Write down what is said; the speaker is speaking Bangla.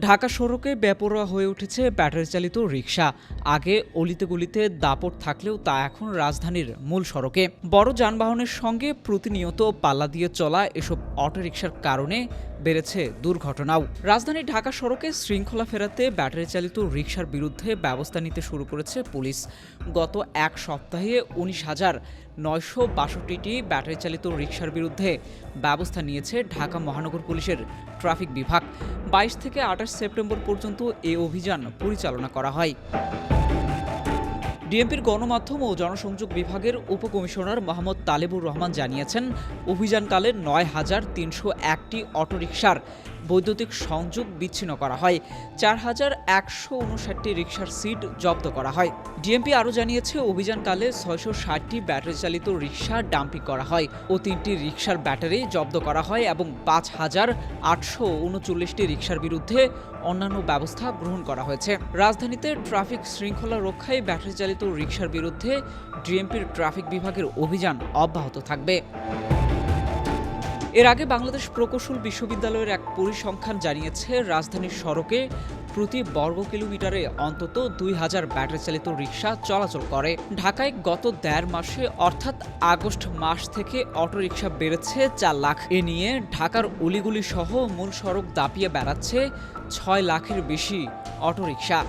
ঢাকা সড়কে বেপরোয়া হয়ে উঠেছে ব্যাটারি চালিত রিক্সা আগে অলিতে গলিতে দাপট থাকলেও তা এখন রাজধানীর মূল সড়কে। বড় যানবাহনের সঙ্গে প্রতিনিয়ত পাল্লা দিয়ে চলা এসব অটোরিকশার কারণে বেড়েছে দুর্ঘটনাও। রাজধানী ঢাকা সড়কে শৃঙ্খলা ফেরাতে ব্যাটারি চালিত রিক্সার বিরুদ্ধে ব্যবস্থা নিতে শুরু করেছে পুলিশ। গত এক সপ্তাহে উনিশ হাজার নয়শো বাষট্টিটি ব্যাটারি চালিত রিক্সার বিরুদ্ধে ব্যবস্থা নিয়েছে ঢাকা মহানগর পুলিশের ট্রাফিক বিভাগ। বাইশ থেকে আঠাশ সেপ্টেম্বর পর্যন্ত এ অভিযান পরিচালনা করা হয়। ডিএমপির গণমাধ্যম ও জনসংযোগ বিভাগের উপকমিশনার মোহাম্মদ তালেবুর রহমান জানিয়েছেন, অভিযানকালে নয় হাজার তিনশো একটি অটোরিকশার বৈদ্যুতিক সংযোগ বিচ্ছিন্ন করা হয়। চার হাজার একশো উনষাটটি রিক্সার সিট জব্দ করা হয়। ডিএমপি আরও জানিয়েছে, অভিযানকালে ছয়শো ষাটটি ব্যাটারি চালিত রিকশা ডাম্পিং করা হয় ও তিনটি রিক্সার ব্যাটারি জব্দ করা হয় এবং পাঁচ হাজার আটশো উনচল্লিশটি রিক্সার বিরুদ্ধে অন্যান্য ব্যবস্থা গ্রহণ করা হয়েছে। রাজধানীতে ট্রাফিক শৃঙ্খলা রক্ষায় ব্যাটারি চালিত রিকশার বিরুদ্ধে ডিএমপির ট্রাফিক বিভাগের অভিযান অব্যাহত থাকবে। এর আগে বাংলাদেশ প্রকৌশল বিশ্ববিদ্যালয়ের এক পরিসংখ্যান জানিয়েছে, রাজধানীর সড়কে প্রতি বর্গ কিলোমিটারে অন্তত দুই হাজার ব্যাটারি চালিত রিক্সা চলাচল করে। ঢাকায় গত দেড় মাসে, অর্থাৎ আগস্ট মাস থেকে অটোরিকশা বেড়েছে চার লাখ। এ নিয়ে ঢাকার অলিগুলি সহ মূল সড়ক দাপিয়ে বেড়াচ্ছে ছয় লাখের বেশি অটোরিকশা।